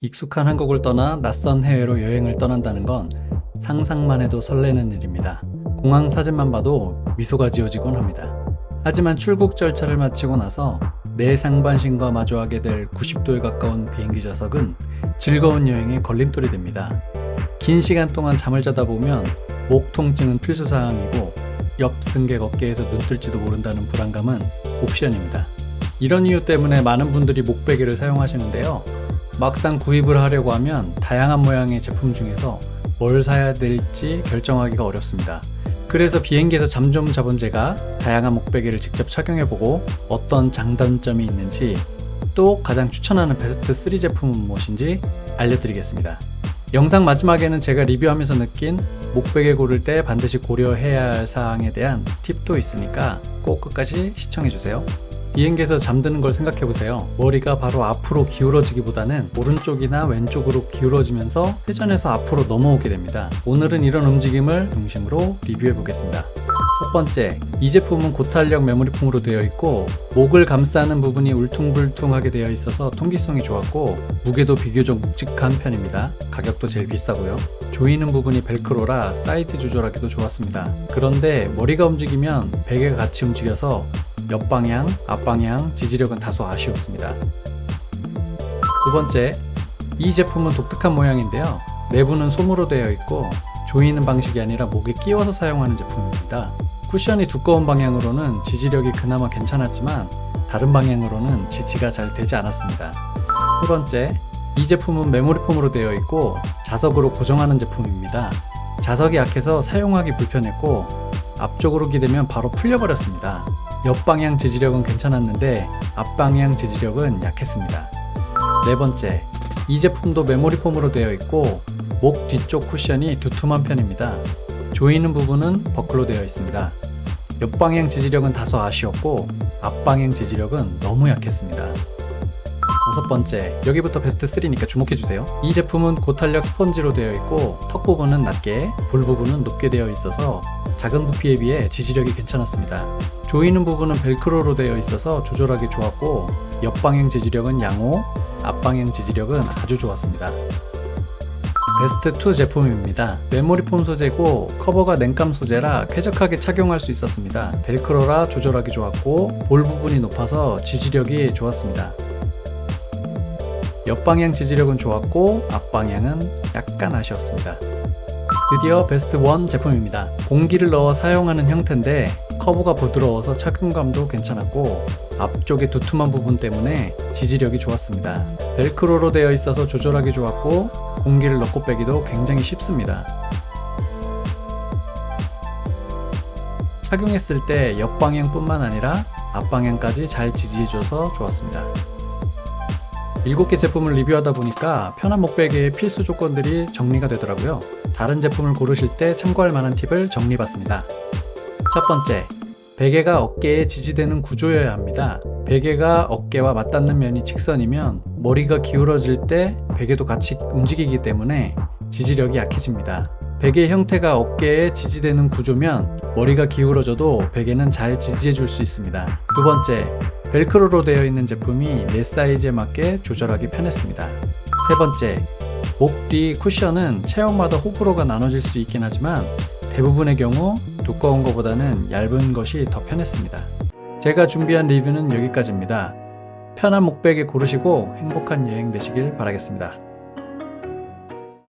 익숙한 한국을 떠나 낯선 해외로 여행을 떠난다는 건 상상만 해도 설레는 일입니다. 공항 사진만 봐도 미소가 지어지곤 합니다. 하지만 출국 절차를 마치고 나서 내 상반신과 마주하게 될 90도에 가까운 비행기 좌석은 즐거운 여행의 걸림돌이 됩니다. 긴 시간 동안 잠을 자다 보면 목 통증은 필수 사항이고 옆 승객 어깨에서 눈 뜰지도 모른다는 불안감은 옵션입니다. 이런 이유 때문에 많은 분들이 목베개를 사용하시는데요. 막상 구입을 하려고 하면 다양한 모양의 제품 중에서 뭘 사야 될지 결정하기가 어렵습니다. 그래서 비행기에서 잠 좀 자본 제가 다양한 목베개를 직접 착용해보고 어떤 장단점이 있는지 또 가장 추천하는 베스트 3 제품은 무엇인지 알려드리겠습니다. 영상 마지막에는 제가 리뷰하면서 느낀 목베개 고를 때 반드시 고려해야 할 사항에 대한 팁도 있으니까 꼭 끝까지 시청해주세요. 비행기에서 잠드는 걸 생각해 보세요. 머리가 바로 앞으로 기울어지기보다는 오른쪽이나 왼쪽으로 기울어지면서 회전해서 앞으로 넘어오게 됩니다. 오늘은 이런 움직임을 중심으로 리뷰해 보겠습니다. 첫 번째, 이 제품은 고탄력 메모리폼으로 되어 있고 목을 감싸는 부분이 울퉁불퉁하게 되어 있어서 통기성이 좋았고 무게도 비교적 묵직한 편입니다. 가격도 제일 비싸고요. 조이는 부분이 벨크로라 사이즈 조절하기도 좋았습니다. 그런데 머리가 움직이면 베개가 같이 움직여서 옆방향, 앞방향 지지력은 다소 아쉬웠습니다. 두 번째, 이 제품은 독특한 모양인데요. 내부는 솜으로 되어 있고 조이는 방식이 아니라 목에 끼워서 사용하는 제품입니다. 쿠션이 두꺼운 방향으로는 지지력이 그나마 괜찮았지만 다른 방향으로는 지지가 잘 되지 않았습니다. 세 번째, 이 제품은 메모리 폼으로 되어 있고 자석으로 고정하는 제품입니다. 자석이 약해서 사용하기 불편했고 앞쪽으로 기대면 바로 풀려버렸습니다. 옆방향 지지력은 괜찮았는데 앞방향 지지력은 약했습니다. 네 번째, 이 제품도 메모리 폼으로 되어 있고 목 뒤쪽 쿠션이 두툼한 편입니다. 조이는 부분은 버클로 되어 있습니다. 옆방향 지지력은 다소 아쉬웠고 앞방향 지지력은 너무 약했습니다. 다섯 번째, 여기부터 베스트 3니까 주목해 주세요. 이 제품은 고탄력 스펀지로 되어 있고 턱 부분은 낮게, 볼 부분은 높게 되어 있어서 작은 부피에 비해 지지력이 괜찮았습니다. 조이는 부분은 벨크로로 되어 있어서 조절하기 좋았고 옆방향 지지력은 양호, 앞방향 지지력은 아주 좋았습니다. 베스트 2 제품입니다. 메모리 폼 소재고 커버가 냉감 소재라 쾌적하게 착용할 수 있었습니다. 벨크로라 조절하기 좋았고 볼 부분이 높아서 지지력이 좋았습니다. 옆방향 지지력은 좋았고 앞방향은 약간 아쉬웠습니다. 드디어 베스트 1 제품입니다. 공기를 넣어 사용하는 형태인데 커브가 부드러워서 착용감도 괜찮았고 앞쪽의 두툼한 부분 때문에 지지력이 좋았습니다. 벨크로로 되어 있어서 조절하기 좋았고 공기를 넣고 빼기도 굉장히 쉽습니다. 착용했을 때 옆방향뿐만 아니라 앞방향까지 잘 지지해줘서 좋았습니다. 7개 제품을 리뷰하다 보니까 편한 목베개의 필수 조건들이 정리가 되더라고요. 다른 제품을 고르실 때 참고할 만한 팁을 정리해봤습니다. 첫 번째, 베개가 어깨에 지지되는 구조여야 합니다. 베개가 어깨와 맞닿는 면이 직선이면 머리가 기울어질 때 베개도 같이 움직이기 때문에 지지력이 약해집니다. 베개 형태가 어깨에 지지되는 구조면 머리가 기울어져도 베개는 잘 지지해 줄 수 있습니다. 두 번째, 벨크로로 되어 있는 제품이 내 사이즈에 맞게 조절하기 편했습니다. 세 번째, 목 뒤 쿠션은 체형마다 호불호가 나눠질 수 있긴 하지만 대부분의 경우 두꺼운 것보다는 얇은 것이 더 편했습니다. 제가 준비한 리뷰는 여기까지입니다. 편한 목베개 고르시고 행복한 여행 되시길 바라겠습니다.